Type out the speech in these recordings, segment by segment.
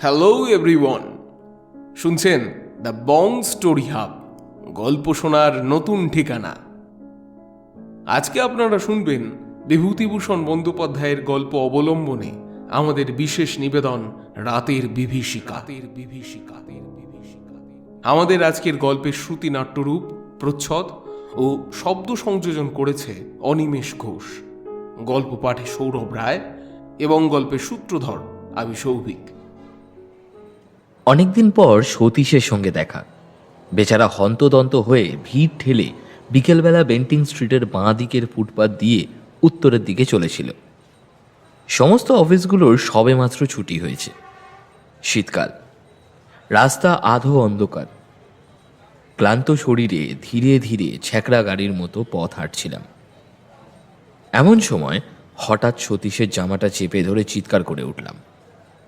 Hello everyone শুনছেন the Bong Story Hub গল্প শোনার নতুন ঠিকানা। আজকে আপনারা শুনবেন বিভূতিভূষণ বন্দ্যোপাধ্যায়ের গল্প অবলম্বনে আমাদের বিশেষ নিবেদন রাতের বিভীষিকা। রাতের বিভীষিকা রাতের বিভীষিকা। আমাদের আজকের গল্পের শ্রুতি নাট্যরূপ প্রচ্ছদ ও শব্দ সংযোজন করেছে অনিমেষ ঘোষ। গল্প পাঠে সৌরভ রায় এবং গল্পের সূত্রধর আমি সৌভিক। অনেকদিন পর সতীশের সঙ্গে দেখা। বেচারা হন্তদন্ত হয়ে ভিড় ঠেলে বিকেলবেলা বেন্টিং স্ট্রিটের বাঁ দিকের ফুটপাত দিয়ে উত্তরের দিকে চলেছিল। সমস্ত অফিসগুলোর সবেমাত্র ছুটি হয়েছে। শীতকাল। রাস্তা আধো অন্ধকার। ক্লান্ত শরীরে ধীরে ধীরে ছ্যাকড়া গাড়ির মতো পথ হাঁটছিলাম। এমন সময় হঠাৎ সতীশের জামাটা চেপে ধরে চিৎকার করে উঠলাম।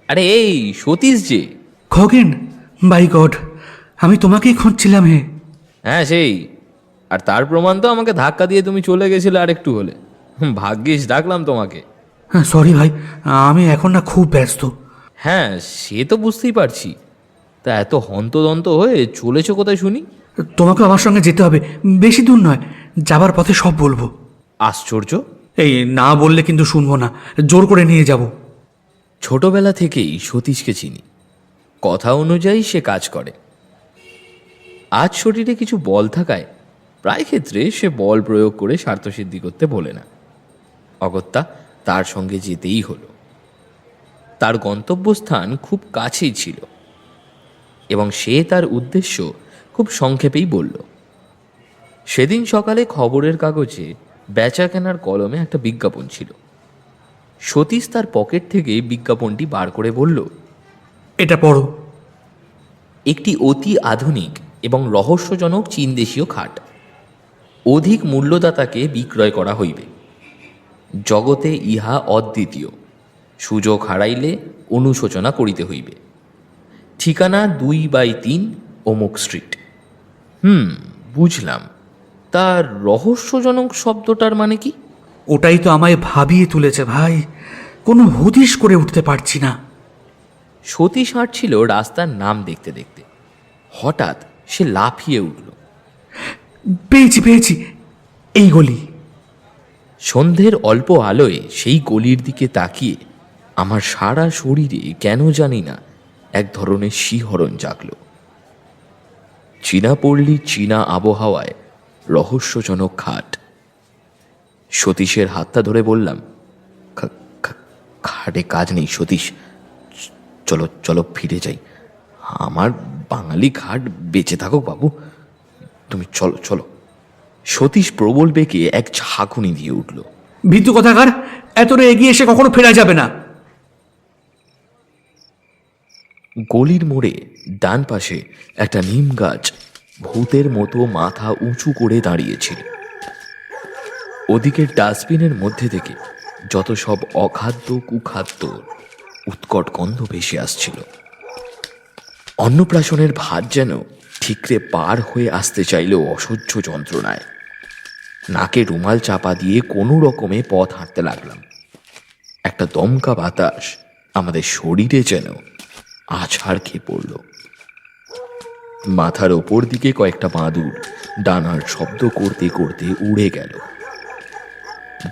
আরে এই, সতীশ যে! খগেন বাই গড আমি তোমাকেই খুঁজছিলাম হে। হ্যাঁ সেই। আর তার প্রমাণ তো আমাকে ধাক্কা দিয়ে তুমি চলে গেছিলে আর একটু হলে ভাগ্যিস ডাকলাম তোমাকে। হ্যাঁ সরি ভাই আমি এখন না খুব ব্যস্ত। হ্যাঁ সে তো বুঝতেই পারছি। তা এত হন্তদন্ত হয়ে চলেছো কোথায় শুনি? তোমাকে আমার সঙ্গে যেতে হবে বেশি দূর নয় যাবার পথে সব বলব। আশ্চর্য। এই না বললে কিন্তু শুনব না জোর করে নিয়ে যাব। ছোটবেলা থেকেই সতীশকে চিনি। কথা অনুযায়ী সে কাজ করে। আজ শরীরে কিছু বল থাকায় প্রায় ক্ষেত্রে সে বল প্রয়োগ করে স্বার্থসিদ্ধি করতে বলে না। অগত্যা তার সঙ্গে যেতেই হলো। তার গন্তব্যস্থান খুব কাছেই ছিল এবং সে তার উদ্দেশ্য খুব সংক্ষেপেই বলল, সেদিন সকালে খবরের কাগজে বেচা কেনার কলমে একটা বিজ্ঞাপন ছিল। সতীশ তার পকেট থেকে বিজ্ঞাপনটি বার করে বলল এটা পড়ো। একটি অতি আধুনিক এবং রহস্যজনক চীন দেশীয় খাট। অধিক মূল্যদাতাকে বিক্রয় করা হইবে। জগতে ইহা অদ্বিতীয়। সুযোগ হারাইলে অনুশোচনা করিতে হইবে। ঠিকানা দুই বাই তিন অমুক স্ট্রিট। হুম বুঝলাম। তার রহস্যজনক শব্দটার মানে কি? ওটাই তো আমায় ভাবিয়ে তুলেছে ভাই। কোনো হদিশ করে উঠতে পারছি না। সতীশ হাঁটছিল রাস্তার নাম দেখতে দেখতে। হঠাৎ সে লাফিয়ে উঠল। পেয়েছি পেয়েছি। এই গলি। সন্ধ্যের অল্প আলোয় সেই গলির দিকে তাকিয়ে আমার সারা শরীরে কেন জানি না এক ধরনের শিহরণ জাগল। চীনা পল্লী চীনা আবহাওয়ায় রহস্যজনক খাট। সতীশের হাতটা ধরে বললাম "খা- খা- খাটে কাজ নেই সতীশ চলো চলো ফিরে যাই। আমার বাঙালি খাট বেঁচে থাকুক বাবু। তুমি চলো চলো। সতীশ প্রবল বেগে এক ঝাঁকুনি দিয়ে উঠল। ভীতু কথাকার? এতটা এগিয়ে এসে কখনো ফেরা যাবে না। গলির মোড়ে ডান পাশে একটা নিম গাছ ভূতের মতো মাথা উঁচু করে দাঁড়িয়েছিল। ওদিকের ডাস্টবিনের মধ্যে থেকে যত সব অখাদ্য কুখাদ্য উৎকট গন্ধ ভেসে আসছিল। অন্নপ্রাশনের ভাত যেন ঠিকরে পার হয়ে আসতে চাইলেও অসহ্য যন্ত্রণায়। নাকে রুমাল চাপা দিয়ে কোনো রকমে পথ হাঁটতে লাগলাম। একটা দমকা বাতাস আমাদের শরীরে যেন আছাড় খেয়ে পড়ল। মাথার ওপর দিকে কয়েকটা বাঁদুর ডানার শব্দ করতে করতে উড়ে গেল।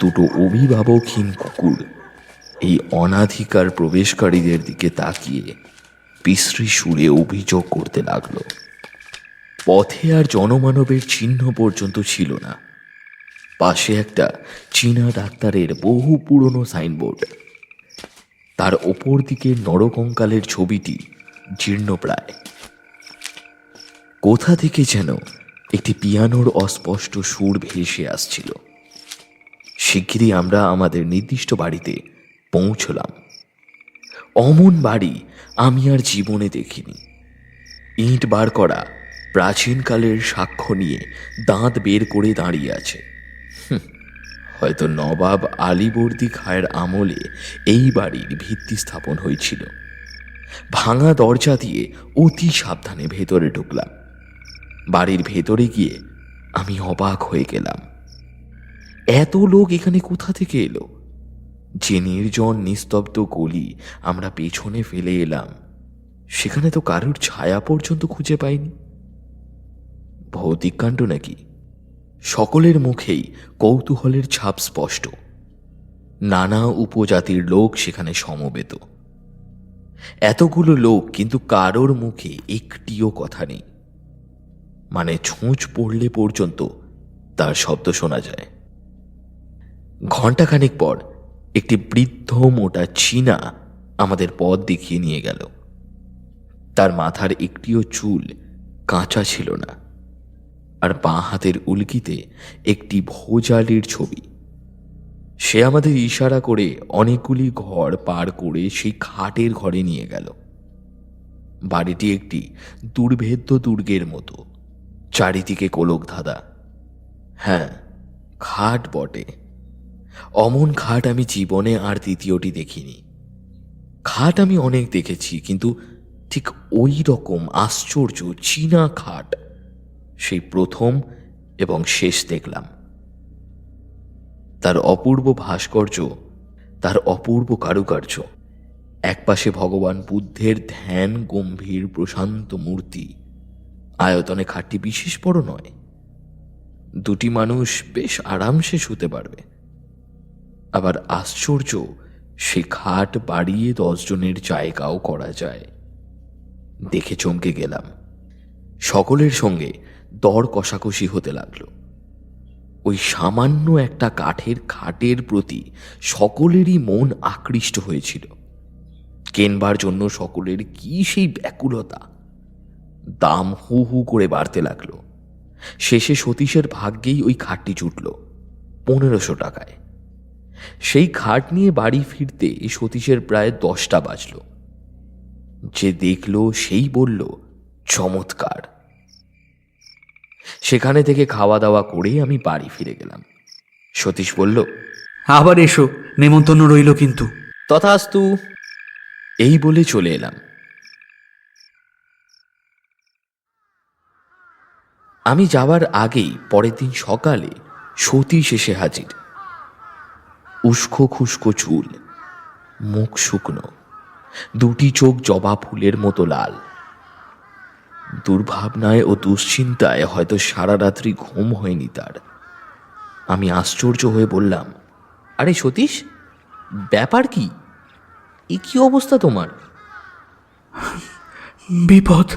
দুটো অভিভাবকহীন কুকুর এই অনাধিকার প্রবেশকারীদের দিকে তাকিয়ে বিশ্রী সুরে অভিযোগ করতে লাগল। পথে আর জনমানবের চিহ্ন পর্যন্ত ছিল না। পাশে একটা চীনা ডাক্তারের বহু পুরনো সাইনবোর্ড। তার ওপর দিকে নরকঙ্কালের ছবিটি জীর্ণপ্রায় কোথা থেকে যেন একটি পিয়ানোর অস্পষ্ট সুর ভেসে আসছিল। শিগগিরই আমরা আমাদের নির্দিষ্ট বাড়িতে পৌঁছলাম। অমন বাড়ি আমি আর জীবনে দেখিনি। ইট বার করা প্রাচীনকালের সাক্ষ্য নিয়ে দাঁত বের করে দাঁড়িয়ে আছে। হয়তো নবাব আলীবর্দী খায়ের আমলে এই বাড়ির ভিত্তি স্থাপন হয়েছিল। ভাঙা দরজা দিয়ে অতি সাবধানে ভেতরে ঢুকলাম। বাড়ির ভেতরে গিয়ে আমি অবাক হয়ে গেলাম। এত লোক এখানে কোথা থেকে এলো? যে নির্জন, নিস্তব্ধ গলি আমরা পেছনে ফেলে এলাম, সেখানে তো কারুর ছায়া পর্যন্ত খুঁজে পাইনি। ভৌতিক কাণ্ড নাকি? সকলের মুখেই কৌতূহলের ছাপ স্পষ্ট। নানা উপজাতির লোক সেখানে সমবেত। এতগুলো লোক কিন্তু কারোর মুখে একটিও কথা নেই। মানে ছুঁচ পড়লে পর্যন্ত তার শব্দ শোনা যায়। ঘণ্টাখানেক পর একটি বৃদ্ধ মোটা চীনা আমাদের পথ দেখিয়ে নিয়ে গেল। তার মাথার একটিও চুল কাঁচা ছিল না, আর বাঁ হাতের উল্কিতে একটি ভোজালির ছবি। সে আমাদের ইশারা করে অনেকগুলি ঘর পার করে সেই খাটের ঘরে নিয়ে গেল। বাড়িটি একটি দুর্ভেদ্য দুর্গের মতো, চারিদিকে কোলক ধাঁধা হ্যাঁ খাট বটে। অমন খাট আমি জীবনে আর দ্বিতীয়টি দেখিনি। খাট আমি অনেক দেখেছি, কিন্তু ঠিক ওই রকম আশ্চর্য চীনা খাট সেই প্রথম এবং শেষ দেখলাম। তার অপূর্ব ভাস্কর্য, তার অপূর্ব কারুকার্য, একপাশে ভগবান বুদ্ধের ধ্যান, গম্ভীর প্রশান্ত মূর্তি, আয়তনে খাটটি বিশেষ বড় নয়, দুটি মানুষ বেশ আরামসে শুতে পারবে। আবার আশ্চর্য, সে খাট বাড়িয়ে দশজনের জায়গাও করা যায়। দেখে চমকে গেলাম। সকলের সঙ্গে দর কষাকষি হতে লাগল। ওই সামান্য একটা কাঠের খাটের প্রতি সকলেরই মন আকৃষ্ট হয়েছিল। কেনবার জন্য সকলের কি সেই ব্যাকুলতা? দাম হু হু করে বাড়তে লাগল। শেষে সতীশের ভাগ্যেই ওই খাটটি জুটল, পনেরোশো টাকায়। সেই খাট নিয়ে বাড়ি ফিরতে সতীশের প্রায় দশটা বাজল। যে দেখল সেই বলল চমৎকার। সেখানে থেকে খাওয়া দাওয়া করে আমি বাড়ি ফিরে গেলাম। সতীশ বলল আবার এসো নেমন্তন্ন রইল কিন্তু। তথাস্তু। এই বলে চলে এলাম। আমি যাওয়ার আগেই পরের দিন সকালে সতীশ এসে হাজির। উস্কো খুস্কো চুল মুখ শুকনো দুটি চোখ জবা ফুলের মতো লাল। দুর্ভাবনায় ও দুশ্চিন্তায় হয়তো সারা রাত্রি ঘুম হয়নি তার। আমি আশ্চর্য হয়ে বললাম আরে সতীশ ব্যাপার কি? এ কি অবস্থা তোমার? বিপদ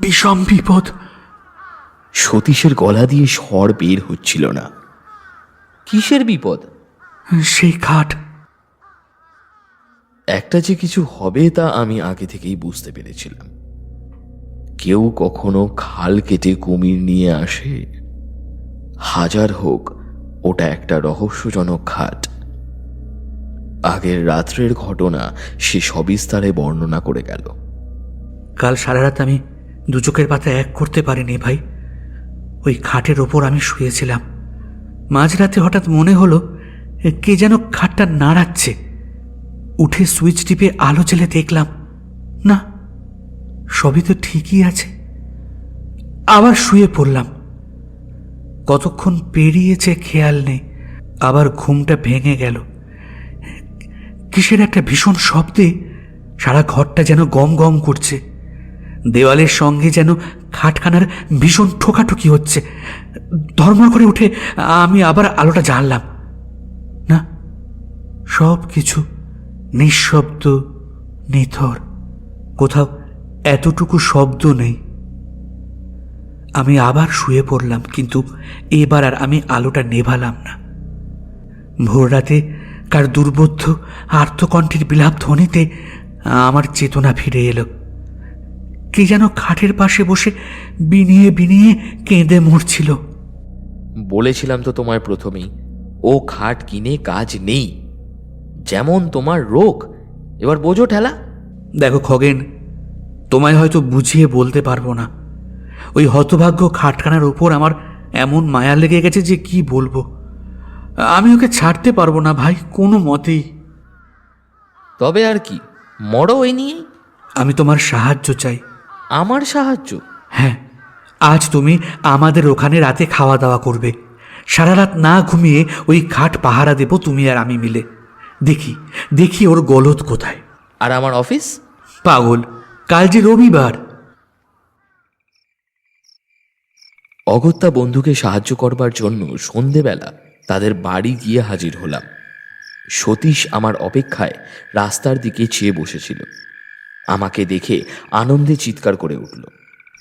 বিষম বিপদ। সতীশের গলা দিয়ে স্বর বের হচ্ছিল না। কিসের বিপদ? সেই খাট। একটা যে কিছু হবে তা আমি আগে থেকেই বুঝতে পেরেছিলাম। কেউ কখনো খাল কেটে কুমির নিয়ে আসে। হাজার হোক ওটা একটা রহস্যজনক খাট। আগের রাত্রের ঘটনা সে সবিস্তারে বর্ণনা করে গেল। কাল সারা রাত আমি দু চোখের পাতা এক করতে পারিনি ভাই। ওই খাটের ওপর আমি শুয়েছিলাম। মাঝরাতে হঠাৎ মনে হলো কে যেন খাটটা নাড়াচ্ছে। উঠে সুইচ টিপে আলো জ্বেলে দেখলাম, না, সবই তো ঠিকই আছে। আবার শুয়ে পড়লাম। কতক্ষণ পেরিয়েছে খেয়াল নেই, আবার ঘুমটা ভেঙে গেল। কিসের একটা ভীষণ শব্দে সারা ঘরটা যেন গম গম করছে। দেওয়ালের সঙ্গে যেন খাটখানার ভীষণ ঠোকাঠুকি হচ্ছে। ধর্মর করে উঠে আমি আবার আলোটা জ্বাললাম। না সব কিছু নিঃশব্দ, নিথর। কোথাও এতটুকু শব্দ নেই। আমি আবার শুয়ে পড়লাম, কিন্তু এবার আর আমি আলোটা নেভালাম না। ভোর রাতে কার দুর্বোধ্য আর্থকণ্ঠের বিলাপ ধ্বনিতে আমার চেতনা ফিরে এলো। কে যেন খাটের পাশে বসে বিনিয়ে বিনিয়ে কেঁদে মরছিল। বলেছিলাম তো তোমায় প্রথমেই, ও খাট কিনে কাজ নেই। যেমন তোমার রোগ। এবার বোঝো ঠেলা। দেখো খগেন তোমায় হয়তো বুঝিয়ে বলতে পারব না। ওই হতভাগ্য খাটখানার ওপর আমার এমন মায়া লেগে গেছে যে কি বলব? আমি ওকে ছাড়তে পারব না ভাই কোনো মতেই। তবে আর কি মরো এই নিয়ে আমি তোমার সাহায্য চাই। আমার সাহায্য? হ্যাঁ আজ তুমি আমাদের ওখানে রাতে খাওয়া দাওয়া করবে। সারা রাত না ঘুমিয়ে ওই খাট পাহারা দেব তুমি আর আমি মিলে। দেখি দেখি ওর গলদ কোথায়। আর আমার অফিস? পাগল কাল যে রবিবার। অগত্যা বন্ধুকে সাহায্য করবার জন্য সন্ধেবেলা তাদের বাড়ি গিয়ে হাজির হলাম। সতীশ আমার অপেক্ষায় রাস্তার দিকে চেয়ে বসেছিল। আমাকে দেখে আনন্দে চিৎকার করে উঠল।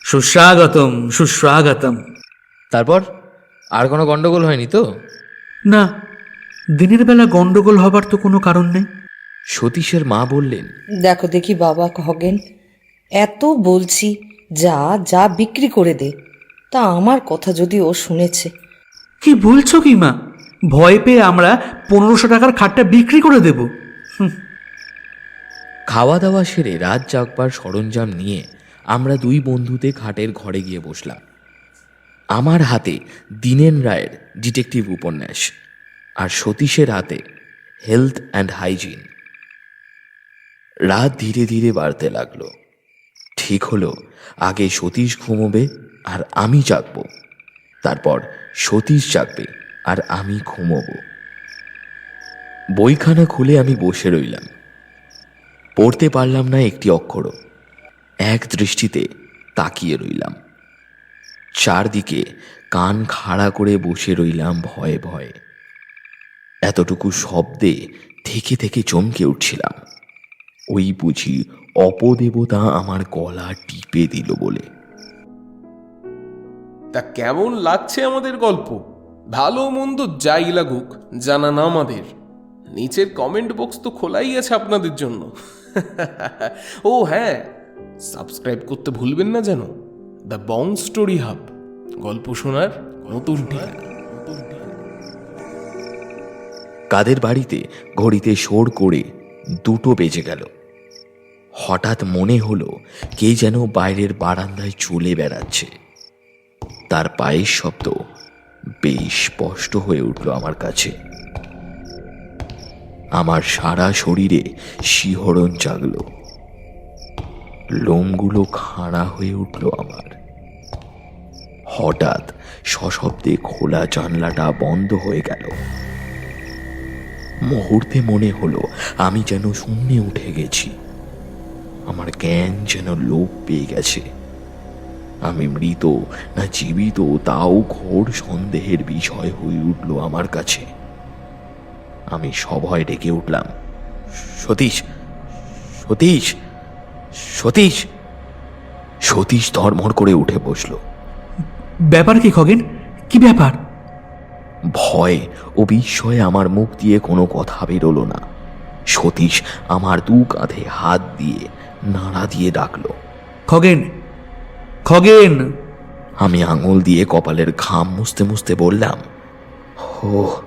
সুস্বাগতম সুস্বাগতম। তারপর? আর কোনো গন্ডগোল হয়নি তো? না দিনের বেলা গন্ডগোল হবার তো কোনো কারণ নেই। সতীশের মা বললেন দেখো দেখি বাবা খগেন এত বলছি যা যা বিক্রি করে দে তা আমার কথা যদি ও শুনেছে। কি বলছো কি মা? ভয় পেয়ে আমরা পনেরোশো টাকার খাটটা বিক্রি করে দেব। খাওয়া দাওয়া সেরে রাত জাগবার সরঞ্জাম নিয়ে আমরা দুই বন্ধুতে খাটের ঘরে গিয়ে বসলাম। আমার হাতে দিনেন রায়ের ডিটেকটিভ উপন্যাস। আর সতীশের হাতে হেলথ অ্যান্ড হাইজিন রাত ধীরে ধীরে বাড়তে লাগল। ঠিক হলো, আগে সতীশ ঘুমোবে আর আমি জাগব। তারপর সতীশ জাগবে আর আমি ঘুমোবো। বইখানা খুলে আমি বসে রইলাম। পড়তে পারলাম না একটি অক্ষরও। এক দৃষ্টিতে তাকিয়ে রইলাম। চারদিকে কান খাড়া করে বসে রইলাম ভয়ে ভয়ে। এতটুকু শব্দে থেকে থেকে চমকে উঠছিলাম। ওই বুঝি অপদেবতা আমার গলা টিপে দিল বলে। তা কেমন লাগছে আমাদের গল্প? ভালো মন্দ যাই লাগুক জানান আমাদের। নিচের কমেন্ট বক্স তো খোলাই আছে আপনাদের জন্য। ও হ্যাঁ সাবস্ক্রাইব করতে ভুলবেন না যেন। দ্য বং স্টোরি হাব গল্প শোনার নতুন ঠিকানা। কাদের বাড়িতে ঘড়িতে সোর করে দুটো বেজে গেল। হঠাৎ মনে হলো কে যেন বাইরের বারান্দায় চলে বেড়াচ্ছে। তার পায়ের শব্দ বেশ স্পষ্ট হয়ে উঠল আমার কাছে। আমার সারা শরীরে শিহরণ জাগল। লোমগুলো খাড়া হয়ে উঠল আমার। হঠাৎ সশব্দে খোলা জানলাটা বন্ধ হয়ে গেল। মুহূর্তে মনে হলো, আমি যেন শূন্যে উঠে গেছি। আমার জ্ঞান যেন লোপ পেয়ে গেছে। আমি মৃত না জীবিত, তাও ঘোর সন্দেহের বিষয় হয়ে উঠল আমার কাছে। আমি সভয় ডেকে উঠলাম, সতীশ সতীশ সতীশ! সতীশ ধর্মর করে উঠে বসল। ব্যাপার কি খগেন? কি ব্যাপার? ভয় ও বিস্ময়ে আমার মুখ দিয়ে কোনো কথা বেরোলো না। সতীশ আমার দু কাঁধে হাত দিয়ে নাড়া দিয়ে ডাকলো খগেন খগেন! আমি আঙুল দিয়ে কপালের ঘাম মুছতে মুছতে বললাম ও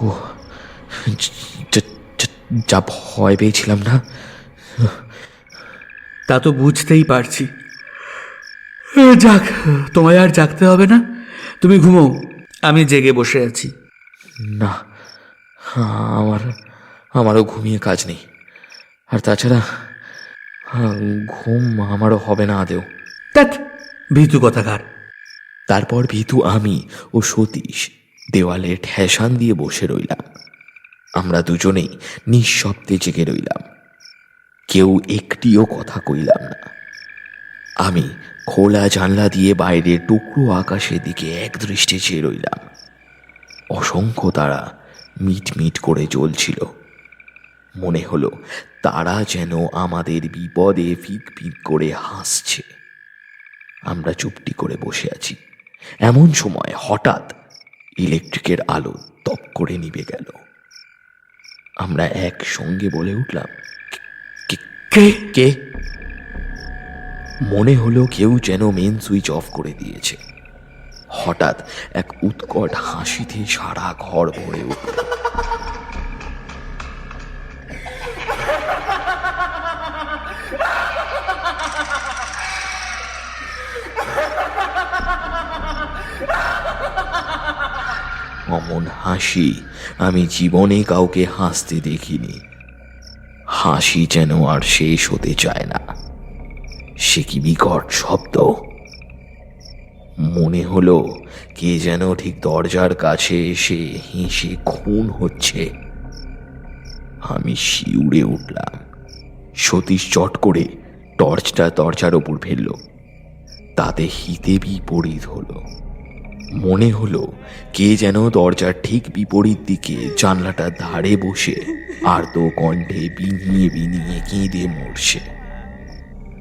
ও যা- ভয় পেয়েছিলাম না? তা তো বুঝতেই পারছি। যাক তোমায় আর জাগতে হবে না। তুমি ঘুমো। আমি জেগে বসে আছি। না আমার আমারও ঘুমিয়ে কাজ নেই। আর তাছাড়া ঘুম আমারও হবে না আদেও ত্যাত ভীতু কথাকার। তারপর ভীতু আমি ও সতীশ দেওয়ালে ঠেসান দিয়ে বসে রইলাম। আমরা দুজনেই নিঃশব্দে জেগে রইলাম। কেউ একটিও কথা কইলাম না। আমি খোলা জানলা দিয়ে বাইরে টুকরো আকাশের দিকে এক দৃষ্টে চেয়ে রইলাম। অসংখ্য তারা মিট মিট করে জ্বলছিল। মনে হলো তারা যেন আমাদের বিপদে ফিক ফিক করে হাসছে। আমরা চুপটি করে বসে আছি। এমন সময় হঠাৎ ইলেকট্রিকের আলো তপ করে নিভে গেল। আমরা একসঙ্গে বলে উঠলাম, "কে- কে কে মনে হলো কেউ যেন মেন সুইচ অফ করে দিয়েছে। হঠাৎ এক উৎকট হাসিতে সারা ঘর ভরে উঠল। অমন হাসি, আমি জীবনে কাউকে হাসতে দেখিনি। হাসি যেন আর শেষ হতে চায় না। সে কি বিকট শব্দ? মনে হলো কে যেন ঠিক দরজার কাছে এসে হেসে খুন হচ্ছে। আমি শিউরে উঠলাম। সতীশ চট করে টর্চটা দরজার ওপর ফেলল। তাতে হিতে বিপরীত হলো। মনে হলো কে যেন দরজার ঠিক বিপরীত দিকে জানলাটার ধারে বসে আর তো কণ্ঠে বিনিয়ে বিনিয়ে কেঁদে মরছে।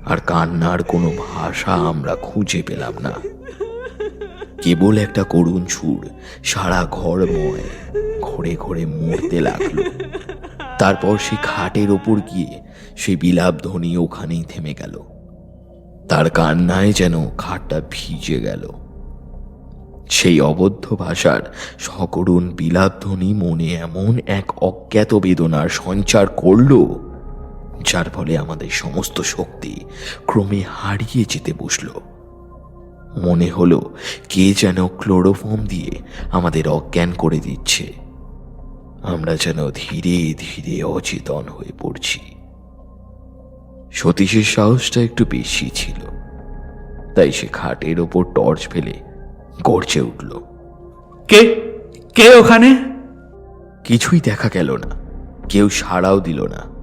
আর কান্নার কোনো ভাষা আমরা খুঁজে পেলাম না। কেবল একটা করুণ সুর সারা ঘর ঘরময় ঘরে ঘরে মরতে লাগল। তারপর সে খাটের ওপর গিয়ে সে বিলাপ ধ্বনি ওখানেই থেমে গেল। তার কান্নায় যেন খাটটা ভিজে গেল। সেই অবদ্ধ ভাষার সকরুণ বিলাপ বিলাপধ্বনি মনে এমন এক অজ্ঞাত বেদনার সঞ্চার করল যার ফলে আমাদের সমস্ত শক্তি ক্রমে হারিয়ে যেতে বসল। মনে হলো কে যেন ক্লোরোফর্ম দিয়ে আমাদের অজ্ঞান করে দিচ্ছে। আমরা যেন ধীরে ধীরে অচেতন হয়ে পড়ছি। সতীশের সাহসটা একটু বেশি ছিল। তাই সে খাটের ওপর টর্চ ফেলে গর্জে উঠল। কে? কে ওখানে? কিছুই দেখা গেল না। কেউ সাড়াও দিল না।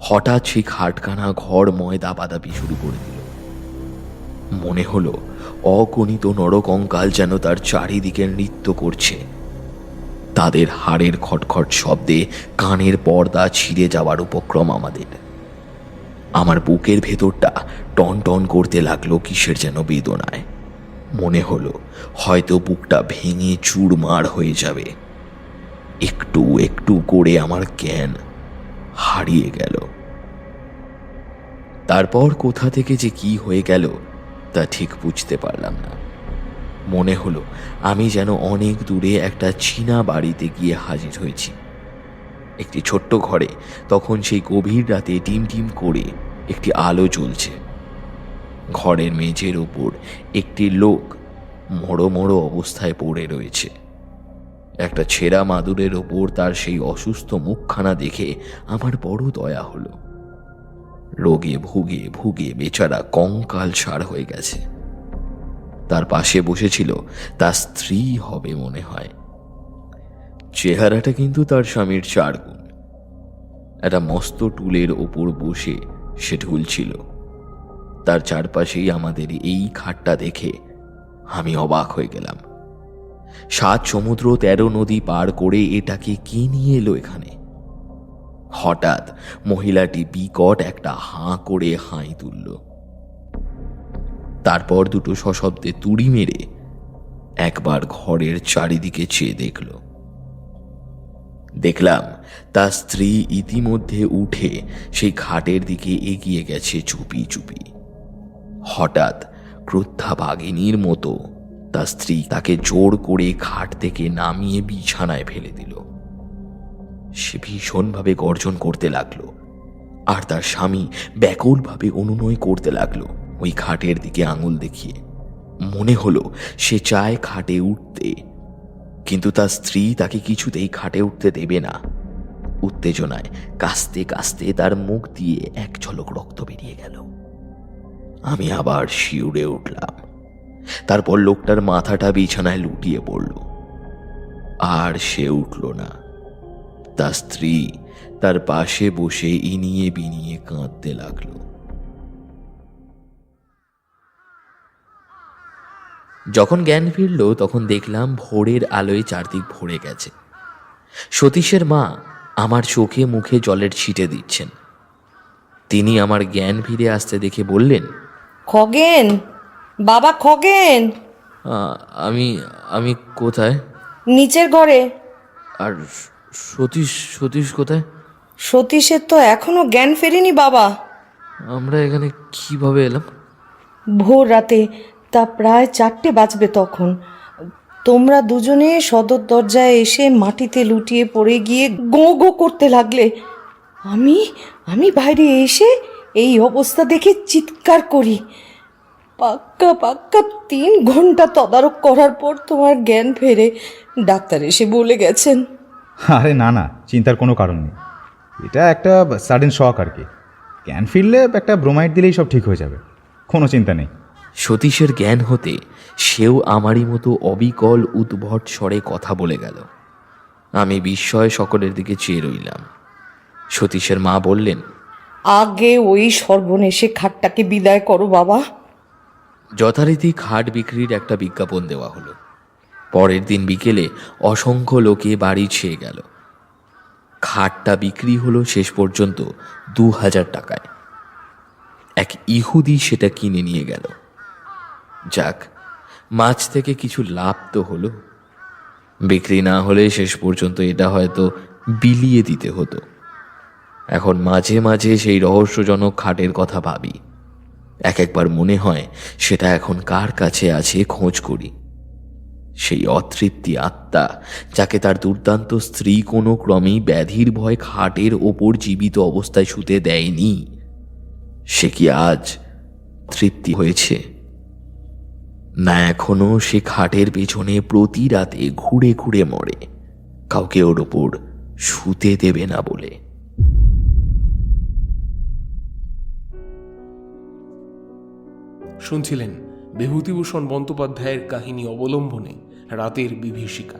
হঠাৎ সেই খাটখানা ঘর ময় দাপাদাপি শুরু করে দিল। মনে হলো, অগণিত নরকঙ্কাল যেন তার চারিদিকে নৃত্য করছে। তাদের হাড়ের খটখট শব্দে কানের পর্দা ছিঁড়ে যাওয়ার উপক্রম আমাদের। আমার বুকের ভেতরটা টন টন করতে লাগল কিসের যেন বেদনায়। মনে হলো, হয়তো বুকটা ভেঙে চুরমার হয়ে যাবে। একটু একটু করে আমার জ্ঞান হারিয়ে গেল। তারপর কোথা থেকে যে কি হয়ে গেল, তা ঠিক বুঝতে পারলাম না। মনে হলো, আমি যেন অনেক দূরে একটা চীনা বাড়িতে গিয়ে হাজির হয়েছি। একটি ছোট্ট ঘরে তখন সেই গভীর রাতে টিম টিম করে একটি আলো জ্বলছে। ঘরের মেঝের ওপর একটি লোক মড়ো মড়ো অবস্থায় পড়ে রয়েছে। একটা ছেঁড়া মাদুরের ওপর তার সেই অসুস্থ মুখখানা দেখে আমার বড় দয়া হলো। রোগে ভুগে ভুগে বেচারা কঙ্কাল সার হয়ে গেছে। তার পাশে বসেছিল তার স্ত্রী হবে মনে হয়। চেহারাটা কিন্তু তার স্বামীর চার গুণ। একটা মস্ত টুলের ওপর বসে সে ঢুলছিল। তার চারপাশেই আমাদের এই খাটটা দেখে আমি অবাক হয়ে গেলাম। সাত সমুদ্র তেরো নদী পার করে এটাকে কে নিয়ে এলো এখানে? হঠাৎ মহিলাটি বিকট একটা হাঁ করে হাই তুলল। তারপর দুটো সশব্দে তুড়ি মেরে একবার ঘরের চারিদিকে চেয়ে দেখল। দেখলাম তার স্ত্রী ইতিমধ্যে উঠে সেই খাটের দিকে এগিয়ে গেছে চুপি চুপি। হঠাৎ ক্রুদ্ধা বাঘিনীর মতো তার স্ত্রী তাকে জোর করে খাট থেকে নামিয়ে বিছানায় ফেলে দিল। সে ভীষণভাবে গর্জন করতে লাগল। আর তার স্বামী ব্যাকুলভাবে অনুনয় করতে লাগল ওই খাটের দিকে আঙুল দেখিয়ে। মনে হলো সে চায় খাটে উঠতে। কিন্তু তার স্ত্রী তাকে কিছুতেই খাটে উঠতে দেবে না। উত্তেজনায় কাস্তে কাস্তে তার মুখ দিয়ে এক ঝলক রক্ত বেরিয়ে গেল। আমি আবার শিউরে উঠলাম। তারপর লোকটার মাথাটা বিছানায় লুটিয়ে পড়ল। আর সে উঠল না। তার স্ত্রী তার পাশে বসে ইনিয়ে বিনিয়ে কাঁদতে লাগল। যখন জ্ঞান ফিরল, তখন দেখলাম ভোরের আলোয় চারদিক ভরে গেছে। সতীশের মা আমার চোখে মুখে জলের ছিটে দিচ্ছেন। তিনি আমার জ্ঞান ফিরে আসতে দেখে বললেন, খগেন! বাবা খগেন। আমি আমি কোথায়? নিচের ঘরে। আর সতীশ সতীশ কোথায়? সতীশের তো এখনও জ্ঞান ফেরেনি বাবা। আমরা এখানে কীভাবে এলাম? ভোর রাতে তা প্রায় চারটে বাজবে তখন। তোমরা দুজনে সদর দরজায় এসে মাটিতে লুটিয়ে পড়ে গিয়ে গো গো করতে লাগলে। আমি আমি বাইরে এসে এই অবস্থা দেখে চিৎকার করি। পাক্কা পাক্কা তিন ঘণ্টা তদারক করার পর তোমার জ্ঞান ফেরে। ডাক্তার এসে বলে গেছেন। আরে না না চিন্তার কোনো কারণ নেই। এটা একটা সাডেন শখ আর কি। জ্ঞান ফিরলে একটা ব্রোমাইড দিলেই সব ঠিক হয়ে যাবে। কোনো চিন্তা নেই। সতীশের জ্ঞান হতে সেও আমারই মতো অবিকল উদ্ভট স্বরে কথা বলে গেল। আমি বিস্ময় সকলের দিকে চেয়ে রইলাম। সতীশের মা বললেন আগে ওই সর্বনেশে খাটটাকে বিদায় করো বাবা। যথারীতি খাট বিক্রির একটা বিজ্ঞাপন দেওয়া হলো। পরের দিন বিকেলে অসংখ্য লোকে বাড়ি ছেয়ে গেল। খাটটা বিক্রি হলো শেষ পর্যন্ত দু হাজার টাকায়। এক ইহুদি সেটা কিনে নিয়ে গেল। যাক, মাছ থেকে কিছু লাভ তো হলো। বিক্রি না হলে শেষ পর্যন্ত এটা হয়তো বিলিয়ে দিতে হতো। এখন মাঝে মাঝে সেই রহস্যজনক খাটের কথা ভাবি। এক একবার মনে হয় সেটা এখন কার কাছে আছে খোঁজ করি। সেই অতৃপ্তি আত্মা, যাকে তার দুর্দান্ত স্ত্রী কোনো ক্রমেই ব্যাধির ভয় খাটের ওপর জীবিত অবস্থায় শুতে দেয়নি। সে কি আজ তৃপ্তি হয়েছে? না এখনও সে খাটের পেছনে প্রতি রাতে ঘুরে ঘুরে মরে। কাউকে ওর ওপর শুতে দেবে না বলে। শুনছিলেন বিভূতিভূষণ বন্দ্যোপাধ্যায়ের কাহিনী অবলম্বনে রাতের বিভীষিকা।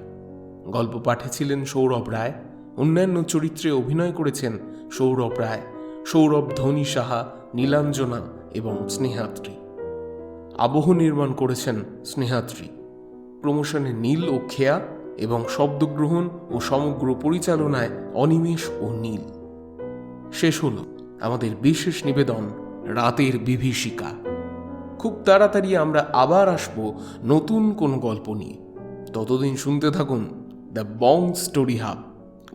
গল্প পাঠেছিলেন সৌরভ রায়। অন্যান্য চরিত্রে অভিনয় করেছেন সৌরভ রায়, সৌরভ ধনী সাহা, নীলাঞ্জনা এবং স্নেহাত্রী। আবহ নির্মাণ করেছেন স্নেহাত্রী। প্রমোশনে নীল ও খেয়া এবং শব্দগ্রহণ ও সমগ্র পরিচালনায় অনিমেষ ও নীল। শেষ হল আমাদের বিশেষ নিবেদন রাতের বিভীষিকা। খুব তাড়াতাড়ি আমরা আবার আসব নতুন কোন গল্প নিয়ে। ততদিন শুনতে থাকুন দ্য বং স্টোরি হাব,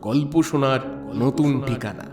গল্প শোনার নতুন ঠিকানা।